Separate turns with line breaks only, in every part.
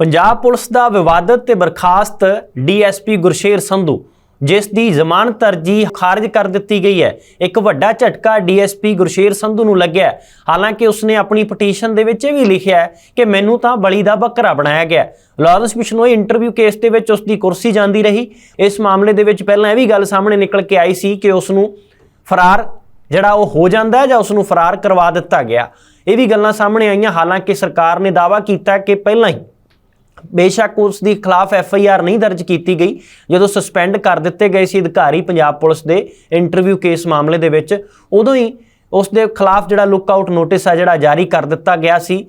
Punjab police ਦਾ ਵਿਵਾਦਤ ਤੇ ਬਰਖਾਸਤ DSP Gursher Sandhu, ਜਿਸ ਦੀ ਜ਼ਮਾਨਤ ਅਰਜੀ ਖਾਰਜ ਕਰ ਦਿੱਤੀ ਗਈ ਹੈ। ਇੱਕ ਵੱਡਾ ਝਟਕਾ ਡੀਐਸਪੀ ਗੁਰਸ਼ੇਰ ਸੰਧੂ ਨੂੰ ਲੱਗਿਆ ਹਾਲਾਂਕਿ ਉਸਨੇ ਆਪਣੀ ਪਟੀਸ਼ਨ ਦੇ ਵਿੱਚ ਇਹ ਵੀ ਲਿਖਿਆ ਕਿ ਮੈਨੂੰ ਤਾਂ ਬਲੀ ਦਾ ਬੱਕਰਾ ਬਣਾਇਆ ਗਿਆ ਹੈ। ਲਾਰੈਂਸ ਬਿਸ਼ਨੋਈ ਇੰਟਰਵਿਊ ਕੇਸ ਦੇ ਵਿੱਚ ਉਸ ਦੀ ਕੁਰਸੀ ਜਾਂਦੀ ਰਹੀ। ਇਸ ਮਾਮਲੇ ਦੇ ਵਿੱਚ ਪਹਿਲਾਂ ਇਹ ਵੀ ਗੱਲ ਸਾਹਮਣੇ ਨਿਕਲ ਕੇ ਆਈ ਸੀ ਕਿ ਉਸ ਨੂੰ ਫਰਾਰ ਜਿਹੜਾ ਉਹ ਹੋ ਜਾਂਦਾ ਹੈ ਜਾਂ ਉਸ ਨੂੰ ਫਰਾਰ ਕਰਵਾ ਦਿੱਤਾ ਗਿਆ। ਇਹ ਵੀ ਗੱਲਾਂ ਸਾਹਮਣੇ ਆਈਆਂ। ਹਾਲਾਂਕਿ ਸਰਕਾਰ ਨੇ ਦਾਅਵਾ ਕੀਤਾ ਕਿ ਪਹਿਲਾਂ ਹੀ ਬੇਸ਼ੱਕ ਉਸ ਦੇ ਖਿਲਾਫ ਐਫ ਆਈ ਆਰ ਨਹੀਂ ਦਰਜ ਕੀਤੀ ਗਈ। ਜਦੋਂ ਸਸਪੈਂਡ ਕਰ ਦਿੱਤੇ ਗਏ ਸੀ ਅਧਿਕਾਰੀ ਪੰਜਾਬ ਪੁਲਿਸ ਦੇ ਇੰਟਰਵਿਊ ਕੇਸ ਮਾਮਲੇ ਦੇ ਵਿੱਚ, ਉਦੋਂ ਹੀ ਉਸ ਦੇ ਖਿਲਾਫ ਜਿਹੜਾ ਲੁੱਕ ਆਊਟ ਨੋਟਿਸ ਆ ਜਿਹੜਾ ਜਾਰੀ ਕਰ ਦਿੱਤਾ ਗਿਆ ਸੀ,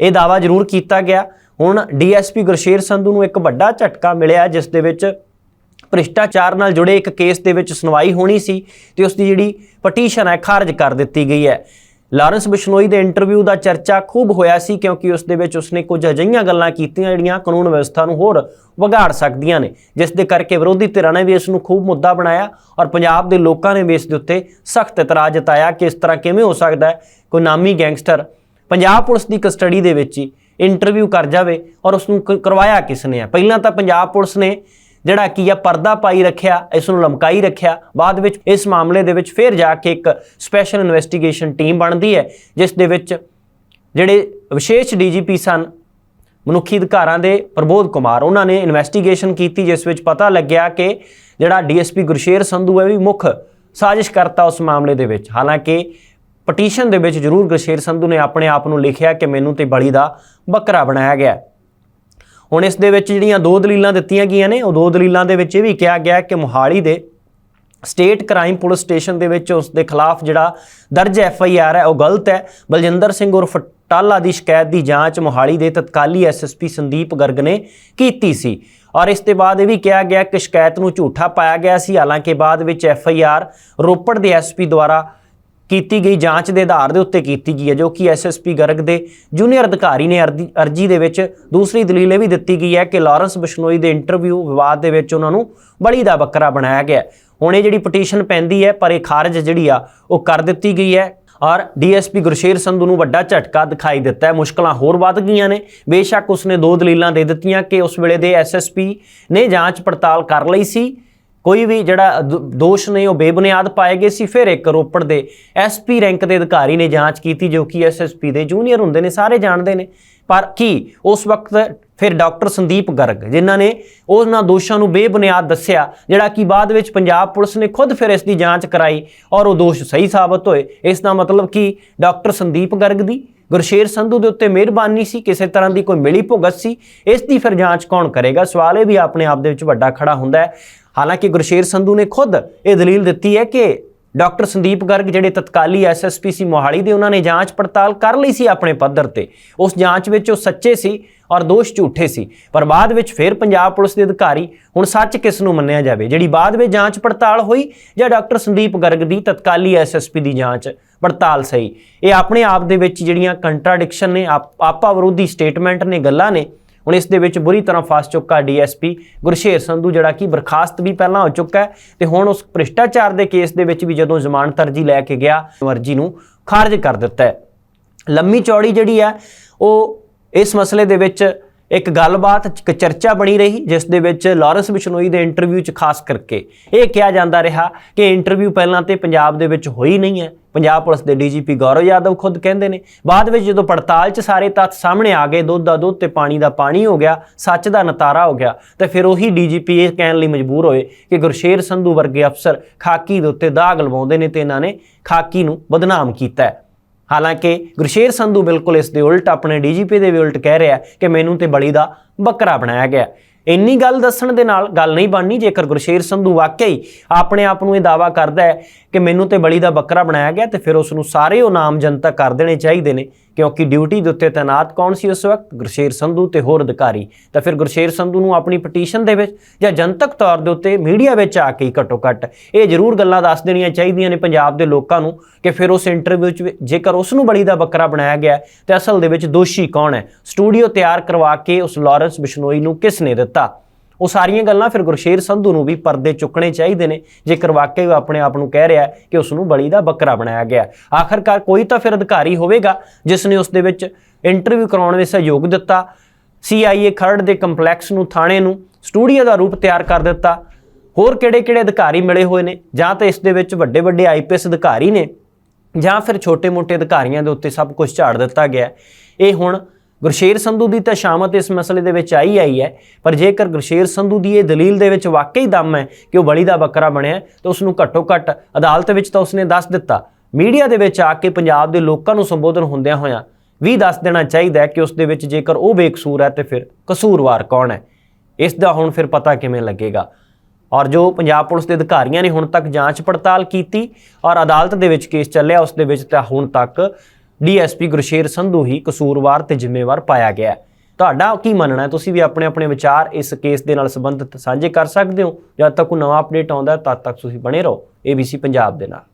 ਇਹ ਦਾਅਵਾ ਜ਼ਰੂਰ ਕੀਤਾ ਗਿਆ। ਹੁਣ ਡੀਐਸਪੀ ਗੁਰਸ਼ੇਰ ਸੰਧੂ ਨੂੰ ਇੱਕ ਵੱਡਾ ਝਟਕਾ ਮਿਲਿਆ, ਜਿਸ ਦੇ ਵਿੱਚ ਭ੍ਰਿਸ਼ਟਾਚਾਰ ਨਾਲ ਜੁੜੇ ਇੱਕ ਕੇਸ ਦੇ ਵਿੱਚ ਸੁਣਵਾਈ ਹੋਣੀ ਸੀ ਤੇ ਉਸ ਦੀ ਜਿਹੜੀ ਪਟੀਸ਼ਨ ਹੈ, ਖਾਰਜ ਕਰ ਦਿੱਤੀ ਗਈ ਹੈ। ਲਾਰੈਂਸ ਬਿਸ਼ਨੋਈ ਦੇ ਇੰਟਰਵਿਊ ਦਾ ਚਰਚਾ ਖੂਬ ਹੋਇਆ ਸੀ ਕਿਉਂਕਿ ਉਸ ਦੇ ਵਿੱਚ ਉਸਨੇ ਕੁਝ ਅਜਿਹੀਆਂ ਗੱਲਾਂ ਕੀਤੀਆਂ ਜਿਹੜੀਆਂ ਕਾਨੂੰਨ ਵਿਵਸਥਾ ਨੂੰ ਹੋਰ ਵਿਗਾੜ ਸਕਦੀਆਂ ਨੇ, ਜਿਸ ਦੇ ਕਰਕੇ ਵਿਰੋਧੀ ਧਿਰਾਂ ਨੇ ਵੀ ਇਸ ਨੂੰ ਖੂਬ ਮੁੱਦਾ ਬਣਾਇਆ ਔਰ ਪੰਜਾਬ ਦੇ ਲੋਕਾਂ ਨੇ ਵੀ ਇਸ ਦੇ ਉੱਤੇ ਸਖਤ ਇਤਰਾਜ਼ ਜਤਾਇਆ ਕਿ ਇਸ ਤਰ੍ਹਾਂ ਕਿਵੇਂ ਹੋ ਸਕਦਾ ਹੈ ਕੋਈ ਨਾਮੀ ਗੈਂਗਸਟਰ ਪੰਜਾਬ ਪੁਲਿਸ ਦੀ ਕਸਟਡੀ ਦੇ ਵਿੱਚ ਹੀ ਇੰਟਰਵਿਊ ਕਰ ਜਾਵੇ ਔਰ ਉਸ ਨੂੰ ਕ- ਕਰਵਾਇਆ ਕਿਸ ਨੇ ਆ ਪਹਿਲਾਂ ਤਾਂ ਪੰਜਾਬ ਪੁਲਿਸ ਨੇ ਜਿਹੜਾ ਕੀ ਆ ਪਰਦਾ ਪਾਈ ਰੱਖਿਆ ਇਸ ਨੂੰ ਲਮਕਾਈ ਰੱਖਿਆ। ਬਾਅਦ ਵਿੱਚ ਇਸ ਮਾਮਲੇ ਦੇ ਵਿੱਚ ਫਿਰ ਜਾ ਕੇ ਇੱਕ ਸਪੈਸ਼ਲ ਇਨਵੈਸਟੀਗੇਸ਼ਨ ਟੀਮ ਬਣਦੀ ਹੈ, ਜਿਸ ਦੇ ਵਿੱਚ ਜਿਹੜੇ ਵਿਸ਼ੇਸ਼ ਡੀਜੀਪੀ ਸਨ, ਮਨੁੱਖੀ ਅਧਿਕਾਰਾਂ ਦੇ ਪ੍ਰਬੋਧ ਕੁਮਾਰ, ਉਹਨਾਂ ਨੇ ਇਨਵੈਸਟੀਗੇਸ਼ਨ ਕੀਤੀ, ਜਿਸ ਵਿੱਚ ਪਤਾ ਲੱਗਿਆ ਕਿ ਜਿਹੜਾ ਡੀਐਸਪੀ ਗੁਰਸ਼ੇਰ ਸੰਧੂ ਹੈ ਵੀ ਮੁੱਖ ਸਾਜ਼ਿਸ਼ ਕਰਤਾ ਉਸ ਮਾਮਲੇ ਦੇ ਵਿੱਚ। ਹਾਲਾਂਕਿ ਪਟੀਸ਼ਨ ਦੇ ਵਿੱਚ ਜ਼ਰੂਰ ਗੁਰਸ਼ੇਰ ਸੰਧੂ ਨੇ ਆਪਣੇ ਆਪ ਨੂੰ ਲਿਖਿਆ ਕਿ ਮੈਨੂੰ ਤੇ ਬਲੀ ਦਾ ਬੱਕਰਾ ਬਣਾਇਆ ਗਿਆ। ਹੁਣ ਇਸ ਦੇ ਵਿੱਚ ਜਿਹੜੀਆਂ ਦੋ ਦਲੀਲਾਂ ਦਿੱਤੀਆਂ ਗਈਆਂ ਨੇ, ਉਹ ਦੋ ਦਲੀਲਾਂ ਦੇ ਵਿੱਚ ਇਹ ਵੀ ਕਿਹਾ ਗਿਆ ਕਿ ਮੁਹਾਲੀ ਦੇ ਸਟੇਟ ਕ੍ਰਾਈਮ ਪੁਲਿਸ ਸਟੇਸ਼ਨ ਦੇ ਵਿੱਚ ਉਸ ਦੇ ਖਿਲਾਫ ਜਿਹੜਾ ਦਰਜ ਐਫ ਆਈ ਆਰ ਹੈ, ਉਹ ਗਲਤ ਹੈ। ਬਲਜਿੰਦਰ ਸਿੰਘ ਉਰਫ ਟਾਲਾ ਦੀ ਸ਼ਿਕਾਇਤ ਦੀ ਜਾਂਚ ਮੁਹਾਲੀ ਦੇ ਤਤਕਾਲੀ ਐਸਐਸਪੀ ਸੰਦੀਪ ਗਰਗ ਨੇ ਕੀਤੀ ਸੀ। ਔਰ ਇਸ ਦੇ ਬਾਅਦ ਇਹ ਵੀ ਕਿਹਾ ਗਿਆ ਕਿ ਸ਼ਿਕਾਇਤ ਨੂੰ ਝੂਠਾ ਪਾਇਆ ਗਿਆ ਸੀ। ਹਾਲਾਂਕਿ ਬਾਅਦ ਵਿੱਚ ਐਫ ਆਈ ਆਰ ਰੋਪੜ ਦੇ ਐਸਪੀ ਦੁਆਰਾ ਕੀਤੀ ਗਈ ਜਾਂਚ ਦੇ ਆਧਾਰ ਦੇ ਉੱਤੇ ਕੀਤੀ ਗਈ ਹੈ, ਜੋ ਕਿ ਐਸਐਸਪੀ ਗਰਗ ਦੇ ਜੂਨੀਅਰ ਅਧਿਕਾਰੀ ਨੇ ਅਰਦੀ- ਅਰਜੀ ਦੇ ਵਿੱਚ ਦੂਸਰੀ ਦਲੀਲ ਇਹ ਵੀ ਦਿੱਤੀ ਗਈ ਹੈ ਕਿ ਲਾਰੈਂਸ ਬਿਸ਼ਨੋਈ ਦੇ ਇੰਟਰਵਿਊ ਵਿਵਾਦ ਦੇ ਵਿੱਚ ਉਹਨਾਂ ਨੂੰ ਬਲੀ ਦਾ ਬੱਕਰਾ ਬਣਾਇਆ ਗਿਆ ਹੁਣ ਇਹ ਜਿਹੜੀ ਪਟੀਸ਼ਨ ਪੈਂਦੀ ਹੈ, ਪਰ ਇਹ ਖਾਰਜ ਜਿਹੜੀ ਆ, ਉਹ ਕਰ ਦਿੱਤੀ ਗਈ ਹੈ। ਔਰ ਡੀਐਸਪੀ ਗੁਰਸ਼ੇਰ ਸੰਧੂ ਨੂੰ ਵੱਡਾ ਝਟਕਾ ਦਿਖਾਈ ਦਿੱਤਾ ਹੈ। ਮੁਸ਼ਕਲਾਂ ਹੋਰ ਵੱਧ ਗਈਆਂ ਨੇ। ਬੇਸ਼ੱਕ ਉਸਨੇ ਦੋ ਦਲੀਲਾਂ ਦੇ ਦਿੱਤੀਆਂ ਕਿ ਉਸ ਵੇਲੇ ਦੇ ਐਸਐਸਪੀ ਨੇ ਜਾਂਚ ਪੜਤਾਲ ਕਰ ਲਈ ਸੀ। ਕੋਈ ਵੀ ਜਿਹੜਾ ਦ- ਦੋਸ਼ ਨੇ ਉਹ ਬੇਬੁਨਿਆਦ ਪਾਏ ਗਏ ਸੀ, ਫਿਰ ਇੱਕ ਰੋਪੜ ਦੇ ਐਸਪੀ ਰੈਂਕ ਦੇ ਅਧਿਕਾਰੀ ਨੇ ਜਾਂਚ ਕੀਤੀ ਜੋ ਕਿ ਐਸਐਸਪੀ ਦੇ ਜੂਨੀਅਰ ਹੁੰਦੇ ਨੇ, ਸਾਰੇ ਜਾਣਦੇ ਨੇ। ਪਰ ਕੀ ਉਸ ਵਕਤ ਫਿਰ ਡਾਕਟਰ ਸੰਦੀਪ ਗਰਗ, ਜਿਨ੍ਹਾਂ ਨੇ ਉਹਨਾਂ ਦੋਸ਼ਾਂ ਨੂੰ ਬੇਬੁਨਿਆਦ ਦੱਸਿਆ, ਜਿਹੜਾ ਕਿ ਬਾਅਦ ਵਿੱਚ ਪੰਜਾਬ ਪੁਲਿਸ ਨੇ ਖੁਦ ਫਿਰ ਇਸ ਦੀ ਜਾਂਚ ਕਰਾਈ ਔਰ ਉਹ ਦੋਸ਼ ਸਹੀ ਸਾਬਤ ਹੋਏ। ਇਸ ਦਾ ਮਤਲਬ ਕਿ ਡਾਕਟਰ ਸੰਦੀਪ ਗਰਗ ਦੀ ਗੁਰਸ਼ੇਰ ਸੰਧੂ ਦੇ ਉੱਤੇ ਮਿਹਰਬਾਨੀ ਸੀ, ਕਿਸੇ ਤਰ੍ਹਾਂ ਦੀ ਕੋਈ ਮਿਲੀ ਭੁਗਤ ਸੀ, ਇਸ ਦੀ ਫਿਰ ਜਾਂਚ ਕੌਣ ਕਰੇਗਾ? ਸਵਾਲ ਇਹ ਵੀ ਆਪਣੇ ਆਪ ਦੇ ਵਿੱਚ ਵੱਡਾ ਖੜਾ ਹੁੰਦਾ ਹੈ। ਹਾਲਾਂਕਿ ਗੁਰਸ਼ੇਰ ਸੰਧੂ ਨੇ ਖੁਦ ਇਹ ਦਲੀਲ ਦਿੱਤੀ ਹੈ ਕਿ ਡਾਕਟਰ ਸੰਦੀਪ ਗਰਗ ਜਿਹੜੇ ਤਤਕਾਲੀ ਐਸਐਸਪੀ ਸੀ ਮੋਹਾਲੀ ਦੇ ਉਹਨਾਂ ਨੇ ਜਾਂਚ ਪੜਤਾਲ ਕਰ ਲਈ ਸੀ ਆਪਣੇ ਪੱਧਰ ਤੇ। ਉਸ ਜਾਂਚ ਵਿੱਚ ਉਹ ਸੱਚੇ ਸੀ ਔਰ ਦੋਸ਼ ਝੂਠੇ ਸੀ। ਪਰ ਬਾਅਦ ਵਿੱਚ ਫਿਰ ਪੰਜਾਬ ਪੁਲਿਸ ਦੇ ਅਧਿਕਾਰੀ ਹੁਣ ਸੱਚ ਕਿਸ ਨੂੰ ਮੰਨਿਆ ਜਾਵੇ, ਜਿਹੜੀ ਬਾਅਦ ਵਿੱਚ ਜਾਂਚ ਪੜਤਾਲ ਹੋਈ ਜਾਂ ਡਾਕਟਰ ਸੰਦੀਪ ਗਰਗ ਦੀ ਤਤਕਾਲੀ ਐਸਐਸਪੀ ਦੀ ਜਾਂਚ ਪੜਤਾਲ ਸਹੀ। ਇਹ ਆਪਣੇ ਆਪ ਦੇ ਵਿੱਚ ਜਿਹੜੀਆਂ ਕੰਟਰਾਡਿਕਸ਼ਨ ਨੇ, ਆਪ- ਆਪਾ ਵਿਰੋਧੀ ਸਟੇਟਮੈਂਟ ਨੇ, ਗੱਲਾਂ ਨੇ ਹੁਣ ਇਸ ਦੇ ਵਿੱਚ ਬੁਰੀ ਤਰ੍ਹਾਂ ਫਸ ਚੁੱਕਾ ਡੀਐਸਪੀ ਗੁਰਸ਼ੇਰ ਸੰਧੂ, ਜਿਹੜਾ ਕਿ ਬਰਖਾਸਤ ਵੀ ਪਹਿਲਾਂ ਹੋ ਚੁੱਕਾ ਹੈ ਤੇ ਹੁਣ ਉਸ ਭ੍ਰਿਸ਼ਟਾਚਾਰ ਦੇ ਕੇਸ ਦੇ ਵਿੱਚ ਵੀ ਜਦੋਂ ਜ਼ਮਾਨਤ ਅਰਜੀ ਲੈ ਕੇ ਗਿਆ ਅਰਜੀ ਨੂੰ ਖਾਰਜ ਕਰ ਦਿੱਤਾ ਹੈ। ਲੰਮੀ ਚੌੜੀ ਜਿਹੜੀ ਹੈ, ਉਹ ਇਸ ਮਸਲੇ ਦੇ ਵਿੱਚ ਇੱਕ ਗੱਲਬਾਤ, ਇੱਕ ਚਰਚਾ ਬਣੀ ਰਹੀ, ਜਿਸ ਦੇ ਵਿੱਚ ਲਾਰੈਂਸ ਬਿਸ਼ਨੋਈ ਦੇ ਇੰਟਰਵਿਊ 'ਚ ਖਾਸ ਕਰਕੇ ਇਹ ਕਿਹਾ ਜਾਂਦਾ ਰਿਹਾ ਕਿ ਇੰਟਰਵਿਊ ਪਹਿਲਾਂ ਤੇ ਪੰਜਾਬ ਦੇ ਵਿੱਚ ਹੋਈ ਨਹੀਂ ਹੈ। ਪੰਜਾਬ ਪੁਲਿਸ ਦੇ ਡੀਜੀਪੀ ਗੌਰਵ ਯਾਦਵ ਖੁਦ ਕਹਿੰਦੇ ਨੇ, ਬਾਅਦ ਵਿੱਚ ਜਦੋਂ ਪੜਤਾਲ 'ਚ ਸਾਰੇ ਤੱਥ ਸਾਹਮਣੇ ਆ ਗਏ, ਦੁੱਧ ਦਾ ਦੁੱਧ ਤੇ ਪਾਣੀ ਦਾ ਪਾਣੀ ਹੋ ਗਿਆ, ਸੱਚ ਦਾ ਨਤਾਰਾ ਹੋ ਗਿਆ, ਤੇ ਫਿਰ ਉਹੀ ਡੀਜੀਪੀ ਇਹ ਕਹਿਣ ਲਈ ਮਜਬੂਰ ਹੋਏ ਕਿ ਗੁਰਸ਼ੇਰ ਸੰਧੂ ਵਰਗੇ ਅਫਸਰ ਖਾਕੀ ਦੇ ਉੱਤੇ ਦਾਗ ਲਵਾਉਂਦੇ ਨੇ ਤੇ ਇਹਨਾਂ ਨੇ ਖਾਕੀ ਨੂੰ ਬਦਨਾਮ ਕੀਤਾ ਹੈ। ਹਾਲਾਂਕਿ ਗੁਰਸ਼ੇਰ ਸੰਧੂ ਬਿਲਕੁਲ ਇਸ ਦੇ ਉਲਟ ਆਪਣੇ ਡੀਜੀਪੀ ਦੇ ਵੀ ਉਲਟ ਕਹਿ ਰਿਹਾ ਕਿ ਮੈਨੂੰ ਤੇ ਬਲੀ ਦਾ ਬੱਕਰਾ ਬਣਾਇਆ ਗਿਆ ਇੰਨੀ ਗੱਲ ਦੱਸਣ ਦੇ ਨਾਲ ਗੱਲ ਨਹੀਂ ਬਣਨੀ ਜੇਕਰ ਗੁਰਸ਼ੇਰ ਸੰਧੂ ਵਾਕਈ ਆਪਣੇ ਆਪ ਨੂੰ ਇਹ ਦਾਵਾ ਕਰਦਾ ਹੈ ਕਿ ਮੈਨੂੰ ਤੇ ਬਲੀ ਦਾ ਬੱਕਰਾ ਬਣਾਇਆ ਗਿਆ ਤੇ ਫਿਰ ਉਸ ਨੂੰ ਸਾਰੇ ਉਹ ਨਾਮ ਜਨਤਕ ਕਰ ਦੇਣੇ ਚਾਹੀਦੇ ਨੇ ਕਿਉਂਕਿ ਡਿਊਟੀ ਦੇ ਉੱਤੇ ਤਾਇਨਾਤ ਕੌਣ ਸੀ ਉਸ ਵਕਤ? ਗੁਰਸ਼ੇਰ ਸੰਧੂ ਤੇ ਹੋਰ ਅਧਿਕਾਰੀ। ਤਾਂ ਫਿਰ ਗੁਰਸ਼ੇਰ ਸੰਧੂ ਨੂੰ ਆਪਣੀ ਪਟੀਸ਼ਨ ਦੇ ਵਿੱਚ ਜਾਂ ਜਨਤਕ ਤੌਰ ਦੇ ਉੱਤੇ ਮੀਡੀਆ ਵਿੱਚ ਆ ਕੇ ਹੀ ਘੱਟੋ ਘੱਟ ਇਹ ਜ਼ਰੂਰ ਗੱਲਾਂ ਦੱਸ ਦੇਣੀਆਂ ਚਾਹੀਦੀਆਂ ਨੇ ਪੰਜਾਬ ਦੇ ਲੋਕਾਂ ਨੂੰ ਕਿ ਫਿਰ ਉਸ ਇੰਟਰਵਿਊ 'ਚ ਜੇਕਰ ਉਸ ਨੂੰ ਬਲੀ ਦਾ ਬੱਕਰਾ ਬਣਾਇਆ ਗਿਆ ਹੈ, ਤੇ ਅਸਲ ਦੇ ਵਿੱਚ ਦੋਸ਼ੀ ਕੌਣ ਹੈ? ਸਟੂਡੀਓ ਤਿਆਰ ਕਰਵਾ ਕੇ ਉਸ ਲਾਰੈਂਸ ਬਿਸ਼ਨੋਈ ਨੂੰ ਕਿਸ ਨੇ ਦਿੱਤਾ? ਉਹ ਸਾਰੀਆਂ ਗੱਲਾਂ ਫਿਰ ਗੁਰਸ਼ੇਰ ਸੰਧੂ ਨੂੰ ਵੀ ਪਰਦੇ ਚੁੱਕਣੇ ਚਾਹੀਦੇ ਨੇ। ਜੇਕਰ ਵਾਕਈ ਉਹ ਆਪਣੇ ਆਪ ਨੂੰ ਕਹਿ ਰਿਹਾ ਕਿ ਉਸ ਨੂੰ ਬਲੀ ਦਾ ਬੱਕਰਾ ਬਣਾਇਆ ਗਿਆ ਹੈ। ਆਖਰਕਾਰ ਕੋਈ ਤਾਂ ਫਿਰ ਅਧਿਕਾਰੀ ਹੋਵੇਗਾ, ਜਿਸ ਨੇ ਉਸ ਦੇ ਵਿੱਚ ਇੰਟਰਵਿਊ ਕਰਾਉਣ ਵਿੱਚ ਸਹਿਯੋਗ ਦਿੱਤਾ। ਸੀਆਈਏ ਖਰੜ ਦੇ ਕੰਪਲੈਕਸ ਨੂੰ, ਥਾਣੇ ਨੂੰ, ਸਟੂਡੀਓ ਦਾ ਰੂਪ ਤਿਆਰ ਕਰ ਦਿੱਤਾ। ਹੋਰ ਕਿਹੜੇ-ਕਿਹੜੇ ਅਧਿਕਾਰੀ ਮਿਲੇ ਹੋਏ ਨੇ? ਜਾਂ ਤਾਂ ਇਸ ਦੇ ਵਿੱਚ ਵੱਡੇ-ਵੱਡੇ ਆਈਪੀਐਸ ਅਧਿਕਾਰੀ ਨੇ, ਜਾਂ ਫਿਰ ਛੋਟੇ-ਮੋਟੇ ਅਧਿਕਾਰੀਆਂ ਦੇ ਉੱਤੇ ਸਭ ਕੁਝ ਝਾੜ ਦਿੱਤਾ ਗਿਆ ਇਹ ਹੁਣ ਗੁਰਸ਼ੇਰ ਸੰਧੂ ਦੀ ਤਾਂ ਸ਼ਾਮਤ ਇਸ ਮਸਲੇ ਦੇ ਵਿੱਚ ਆਈ ਆਈ ਹੈ, ਪਰ ਜੇਕਰ ਗੁਰਸ਼ੇਰ ਸੰਧੂ ਦੀ ਇਹ ਦਲੀਲ ਦੇ ਵਿੱਚ ਵਾਕਈ ਦਮ ਹੈ ਕਿ ਉਹ ਬਲੀ ਦਾ ਬੱਕਰਾ ਬਣਿਆ ਤਾਂ ਉਸ ਨੂੰ ਘੱਟੋ-ਘੱਟ ਅਦਾਲਤ ਵਿੱਚ ਤਾਂ ਉਸਨੇ ਦੱਸ ਦਿੱਤਾ। ਮੀਡੀਆ ਦੇ ਵਿੱਚ ਆ ਕੇ ਪੰਜਾਬ ਦੇ ਲੋਕਾਂ ਨੂੰ ਸੰਬੋਧਨ ਹੁੰਦਿਆਂ ਹੋਇਆਂ ਵੀ ਦੱਸ ਦੇਣਾ ਚਾਹੀਦਾ ਕਿ ਉਸ ਦੇ ਵਿੱਚ ਜੇਕਰ ਉਹ ਬੇਕਸੂਰ ਹੈ ਤੇ ਫਿਰ ਕਸੂਰਵਾਰ ਕੌਣ ਹੈ। ਇਸ ਦਾ ਹੁਣ ਫਿਰ ਪਤਾ ਕਿਵੇਂ ਲੱਗੇਗਾ। ਔਰ ਜੋ ਪੰਜਾਬ ਪੁਲਿਸ ਦੇ ਅਧਿਕਾਰੀਆਂ ਨੇ ਹੁਣ ਤੱਕ ਜਾਂਚ ਪੜਤਾਲ ਕੀਤੀ ਔਰ ਅਦਾਲਤ ਦੇ ਵਿੱਚ ਕੇਸ ਚੱਲਿਆ, ਉਸ ਦੇ ਵਿੱਚ ਤਾਂ ਹੁਣ ਤੱਕ ਡੀਐਸਪੀ ਗੁਰਸ਼ੇਰ ਸੰਧੂ ਹੀ ਕਸੂਰਵਾਰ ਤੇ ਜ਼ਿੰਮੇਵਾਰ ਪਾਇਆ ਗਿਆ ਹੈ। ਤੁਹਾਡਾ ਕੀ ਮੰਨਣਾ ਹੈ? ਤੁਸੀਂ ਵੀ ਆਪਣੇ ਆਪਣੇ ਵਿਚਾਰ ਇਸ ਕੇਸ ਦੇ ਨਾਲ ਸੰਬੰਧਿਤ ਸਾਂਝੇ ਕਰ ਸਕਦੇ ਹੋ? ਜਦ ਤੱਕ ਕੋਈ ਨਵਾਂ ਅਪਡੇਟ ਆਉਂਦਾ ਤਦ ਤੱਕ ਤੁਸੀਂ ਬਣੇ ਰਹੋ। ABC ਪੰਜਾਬ ਦੇ ਨਾਲ।